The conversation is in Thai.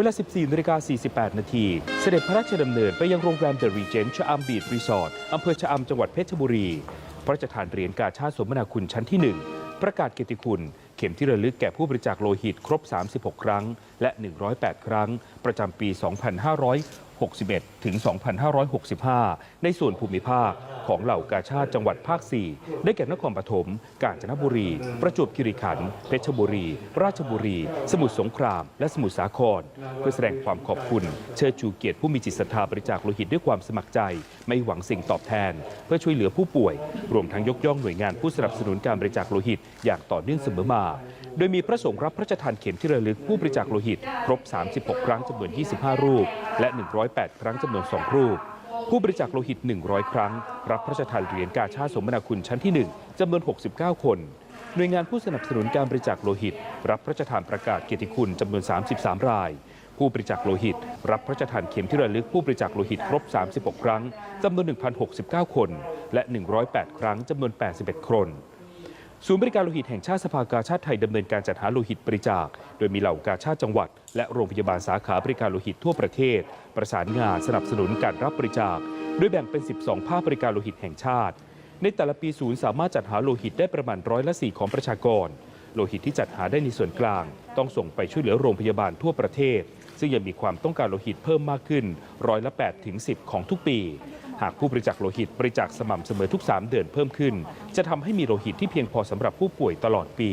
เวลา 14นาฬิกา48 นาที เสด็จพระราชดำเนินไปยังโรงแรมเดอะรีเจนต์ชะอำบีดรีสอร์ทอำเภอชะอำจังหวัดเพชรบุรี พระราชทานเหรียญกาชาติสมนาคุณชั้นที่ 1 ประกาศเกียรติคุณ เข็มที่ระลึกแก่ผู้บริจาคโลหิตครบ 36 ครั้ง และ 108 ครั้ง ประจำปี 2500 2561 ถึง 2565 ในส่วนภูมิภาคของเหล่ากาชาติจังหวัดภาค 4 ได้แก่นครปฐม กาญจนบุรี ประจวบคีรีขันธ์ เพชรบุรี ราชบุรี สมุทรสงคราม และสมุทรสาคร เพื่อแสดงความขอบคุณ เชิดชูเกียรติผู้มีจิตศรัทธาบริจาคโลหิตด้วยความสมัครใจ ไม่หวังสิ่งตอบแทน เพื่อช่วยเหลือผู้ป่วย รวมทั้งยกย่องหน่วยงานผู้สนับสนุนการบริจาคโลหิต อย่างต่อเนื่องเสมอมา โดยมีพระสงฆ์รับพระราชทานเข็มที่ระลึกผู้บริจาคโลหิต ครบ 36 ครั้งจำนวน 25 รูป และ 100 108 ครั้งจำนวน 2 รูป ผู้บริจาคโลหิต 100 ครั้ง รับพระราชทานเหรียญกาชาติสมนาคุณชั้นที่ 1จำนวน 69 คน หน่วยงานผู้สนับสนุนการบริจาคโลหิต รับพระราชทานประกาศเกียรติคุณจำนวน 33 ราย ผู้บริจาคโลหิต รับพระราชทานเข็มที่ระลึกผู้บริจาคโลหิตครบ 36 ครั้งจำนวน 1,069 คน และ 108 ครั้งจำนวน 81 คน ศูนย์บริการโลหิตแห่งชาติสภากาชาติไทยดำเนินการจัดหาโลหิตบริจาค โดยมีเหล่ากาชาติจังหวัด และโรงพยาบาลสาขาบริการโลหิตทั่วประเทศ ประสานงานสนับสนุนการรับบริจาค โดยแบ่งเป็น 12 ภาคบริการโลหิตแห่งชาติ ในแต่ละปีศูนย์สามารถจัดหาโลหิตได้ประมาณร้อยละ4ของประชากร โลหิตที่จัดหาได้ในส่วนกลาง ต้องส่งไปช่วยเหลือโรงพยาบาลทั่วประเทศ ซึ่งยังมีความต้องการโลหิตเพิ่มมากขึ้นร้อยละ8ถึง10 ของทุกปี หากผู้บริจาคโลหิตบริจาคสม่ำเสมอทุก 3 เดือนเพิ่มขึ้น จะทำให้มีโลหิตที่เพียงพอสำหรับผู้ป่วยตลอดปี